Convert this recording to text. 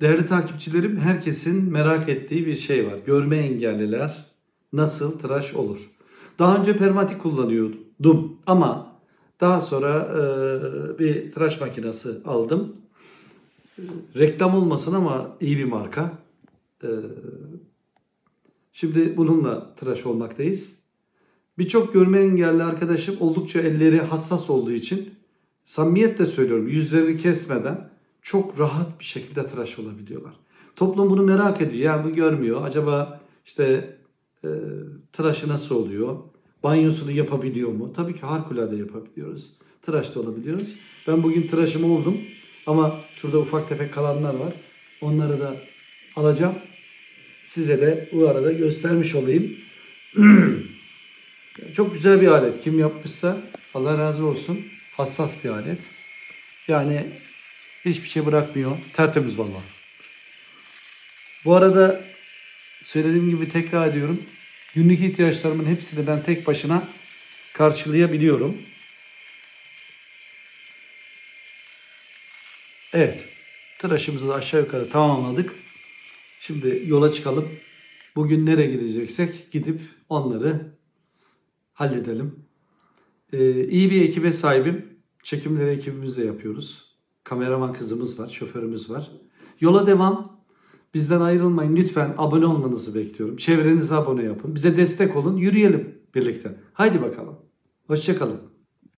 Değerli takipçilerim, herkesin merak ettiği bir şey var. Görme engelliler nasıl tıraş olur? Daha önce permatik kullanıyordum ama daha sonra e, bir tıraş makinesi aldım. Reklam olmasın ama iyi bir marka. E, şimdi bununla tıraş olmaktayız. Birçok görme engelli arkadaşım oldukça elleri hassas olduğu için samimiyetle söylüyorum yüzlerini kesmeden çok rahat bir şekilde tıraş olabiliyorlar. Toplum bunu merak ediyor. Ya bu görmüyor. Acaba işte e, tıraşı nasıl oluyor? Banyosunu yapabiliyor mu? Tabii ki harikulade yapabiliyoruz. Tıraş da olabiliyoruz. Ben bugün tıraşım oldum. Ama şurada ufak tefek kalanlar var. Onları da alacağım. Size de bu arada göstermiş olayım. Çok güzel bir alet. Kim yapmışsa Allah razı olsun. Hassas bir alet. Yani hiçbir şey bırakmıyor. Tertemiz valla. Bu arada söylediğim gibi tekrar ediyorum. Günlük ihtiyaçlarımın hepsini ben tek başına karşılayabiliyorum. Evet. Tıraşımızı da aşağı yukarı tamamladık. Şimdi yola çıkalım. Bugün nereye gideceksek gidip onları halledelim. Ee, iyi bir ekibe sahibim. Çekimleri ekibimizle yapıyoruz. Kameraman kızımız var, şoförümüz var. Yola devam. Bizden ayrılmayın. Lütfen abone olmanızı bekliyorum. Çevrenize abone yapın. Bize destek olun. Yürüyelim birlikte. Haydi bakalım. Hoşçakalın.